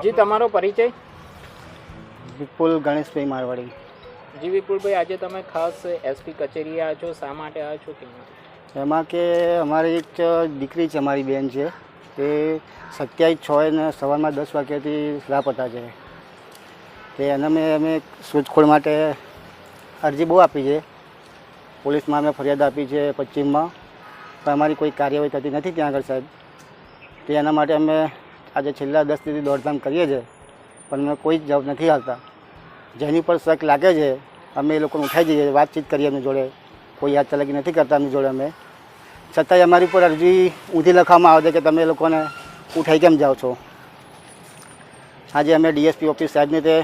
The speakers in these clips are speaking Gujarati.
જી તમારો પરિચય? વિપુલ ગણેશભાઈ મારવાડી. જી વિપુલભાઈ આજે તમે ખાસ એસપી કચેરી આવ્યા છો શા માટે આવ્યા છો કેમ એમાં કે અમારી એક દીકરી છે અમારી બેન છે. તે સત્યાવીસ છ ને સવારમાં દસ વાગ્યાથી લાપતા છે. તે એને મેં અમે શોધખોળ માટે અરજી બહુ આપી છે. પોલીસમાં અમે ફરિયાદ આપી છે પશ્ચિમમાં. પણ અમારી કોઈ કાર્યવાહી થતી નથી ત્યાં આગળ સાહેબ. તે એના માટે અમે આજે છેલ્લા દસ દિવસથી દોડધામ કરીએ છીએ, પણ અમે કોઈ જ જવાબ નથી આવતા. જેની પર શક લાગે છે, અમે એ લોકોને ઉઠાઈ જઈએ, વાતચીત કરીએ એમની જોડે. કોઈ યાદ ચલાકી નથી કરતા એમની જોડે અમે. છતાંય અમારી ઉપર અરજી ઊંધી લખવામાં આવે છે કે તમે લોકોને ઉઠાઈ કેમ જાઓ છો? આજે અમે ડીએસપી ઓફિસ સાહેબને તે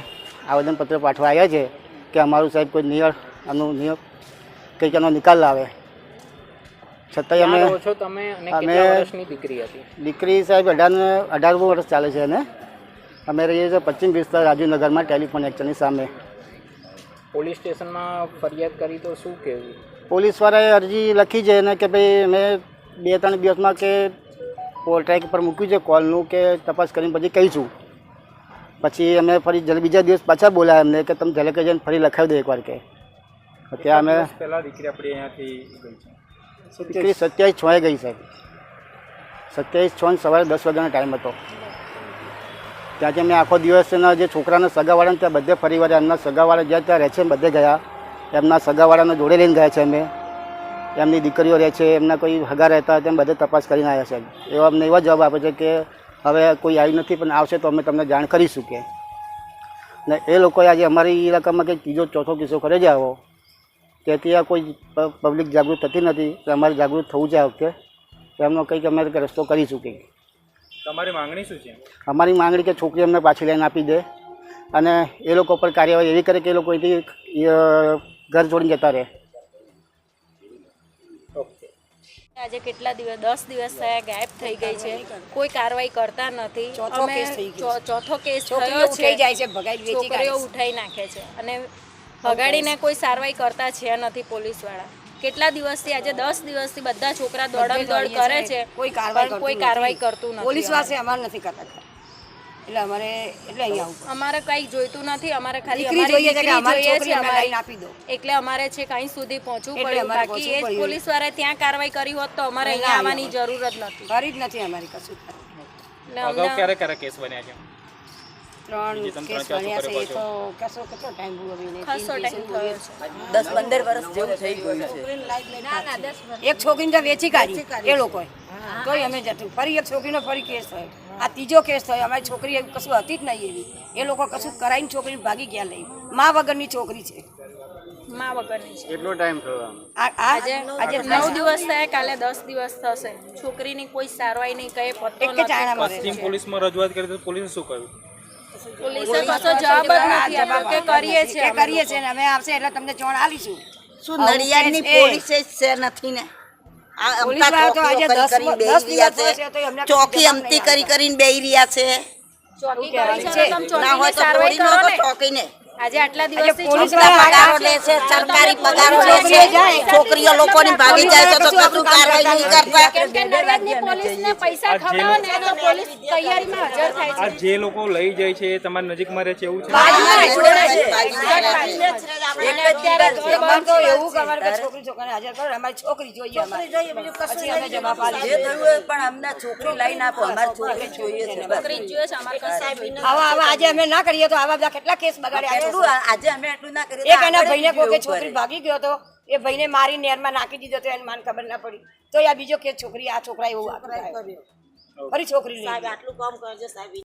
આવેદનપત્ર પાઠવા આવ્યા છે કે અમારું સાહેબ કોઈ નિયર, આનું નિયમ, કંઈક એનો નિકાલ લાવે. છતાંય અમે ઓછો તમે અમે- વર્ષની દીકરી હતી? દીકરી સાહેબ અઢાર અઢારમું વર્ષ ચાલે છે અને અમે રહીએ છીએ પશ્ચિમ વિસ્તાર રાજુનગરમાં ટેલિફોન એક્ચની સામે. પોલીસ સ્ટેશનમાં ફરિયાદ કરી તો શું કહેવું? પોલીસવાળાએ અરજી લખી છે ને કે ભાઈ મેં બે ત્રણ દિવસમાં કે ટ્રેક પર મૂક્યું છે કોલનું કે તપાસ કરીને પછી કહીશું. પછી અમે ફરી જલ બીજા દિવસ પાછા બોલાયા અમને કે તમે જલે જઈને ફરી લખાવી દો એકવાર કે. ત્યાં અમે પહેલાં દીકરી આપણી અહીંયાથી ગઈ છે? દીકરી સત્યાવીસ છ ગઈ સાહેબ. સત્યાવીસ છ સવારે દસ વાગ્યાનો ટાઈમ હતો. ત્યાંથી અમે આખો દિવસ એના જે છોકરાના સગાવાળાને ત્યાં બધે ફરી વાર એમના સગાવાળા જ્યાં ત્યાં રહે છે બધે ગયા. એમના સગાવાળાને જોડે લઈને ગયા છે અમે. એમની દીકરીઓ રહે છે, એમના કોઈ હગા રહેતા તેમ બધે તપાસ કરીને આવ્યા છે. એવા અમને એવા જવાબ આપે છે કે હવે કોઈ આવી નથી પણ આવશે તો અમે તમને જાણ કરીશું કે. ને એ લોકોએ આજે અમારી ઇલાકામાં કંઈક ત્રીજો ચોથો કિસ્સો કરે છે આવો. તેથી આ કોઈ પબ્લિક જાગૃત થતી નથી. તો અમારે જાગૃત થવું છે આ વખતે. તો એમનો કંઈક અમે રસ્તો કરીશું કંઈક તમારી માંગણી શું છે? અમારી માંગણી કે છોકરી અમને પાછી લઈને આપી દે. અને એ લોકો પર કાર્યવાહી એવી કરે કે એ લોકો અહીંથી ઘર જોડીને જતા રહે. આજે કેટલા દિવસ દસ દિવસ થયા ગાયબ થઈ ગઈ છે. કોઈ કાર્યવાહી કરતા નથી. ચોથો કેસ થયો છે. જાય છે ભગાઈ વેચી છોકરીઓ ઉઠાઈ નાખે છે. અને ભગાડીને કોઈ સારવાઈ કરતા છે નથી પોલીસવાળા કેટલા દિવસથી આજે દસ દિવસથી બધા છોકરા દોડમ દોડ કરે છે કોઈ કારવાઈ કોઈ કરતું નથી. કરતું નથી પોલીસ પાસે અમારે નથી કરતા એટલે અમારે એટલે અહીંયા આવું અમારે કઈ જોઈતું નથી અમારે ખાલી અમારી જોઈએ છે કે અમારી છોકરી આપી દો. એટલે અમારે છે કઈ સુધી પહોંચવું પડે બાકી એ પોલીસવાળા ત્યાં કારવાઈ કરી હોત તો અમારે અહીંયા આવવાની જરૂર જ નથી. કરી જ નથી અમારી કશું. એટલે અગાઉ અમને ક્યારે ક્યારે કેસ બન્યા છે? ત્રણ કેસ ત્રણ છે એ તો કશો કેટલો ટાઈમ બહુ એને ખાસો ટાઈમ દિવસે થયો છે. દસ પંદર વર્ષ જેવું થઈ ગયું છે. એક છોકરીને તો વેચી કાઢી એ લોકોએ. તોય અમે જતું ફરી એક છોકરીનો ફરી કેસ થયો. આ ત્રીજો કેસ થયો. અમારી છોકરી એવું કશું હતી જ નહીં એવી. એ લોકો કશું કરાવીને છોકરીને ભાગી ગયા લઈ મા વગરની છોકરી છે. મા વગરની છે. કેટલો ટાઈમ થયો આ આ આજે આજે નવ દિવસ થયા કાલે દસ દિવસ થશે. છોકરીની કોઈ સારવાઈ નહીં કહે પત્તો નથી. પશ્ચિમ પોલીસમાં રજૂઆત કરી તો પોલીસે શું કહ્યું? પોલીસે કશો જવાબ જ નથી આપ્યો. કે કરીએ છીએ કે કરીએ છીએ ને અમે આવશે એટલે તમને જોણ આલીશું. શું નડિયાદની પોલીસે જ છે નથી ને? ચોકી અમતી કરી કરીને બે રહ્યા છે. ચોકી કરી છે. તમે ના હોય ચોકીની આજે આટલા દિવસથી પોલીસ પગારો લે છે સરકારી પગારો લે છે. છોકરીઓ લોકોની ભાગી જાય છે તો કશું કાર્યવાહી નહીં કરતા. કેમ કે નડિયાદની પોલીસને પૈસા ખવડાવો ને તો પોલીસ તૈયારીમાં હાજર થાય આ જે લોકો લઈ જાય છે એ તમારી નજીકમાં રહે છે એવું છે? એવું કે છોકરી છોકરાને હાજર કરો અમારી છોકરી જોઈએ અમારે. પછી અમે જવાબ જે આલીશું. થયું પણ અમને છોકરી અમારી છોકરી જોઈએ છે છોકરી જોઈએ છે. અમારે કશું આવા આવા આજે અમે ના કરીએ તો આવા બધા કેટલા કેસ બગાડ્યા? છે એટલું આજે અમે એટલું ના કરીએ એક એના ભાઈને કોકે છોકરી ભાગી ગયો હતો એ ભાઈને મારી નેરમાં નાખી દીધો તો એને માન ખબર ના પડી. તો આ બીજો કે છોકરી આ છોકરા એવું ફરી છોકરી આટલું કામ કરજો સાહેબ.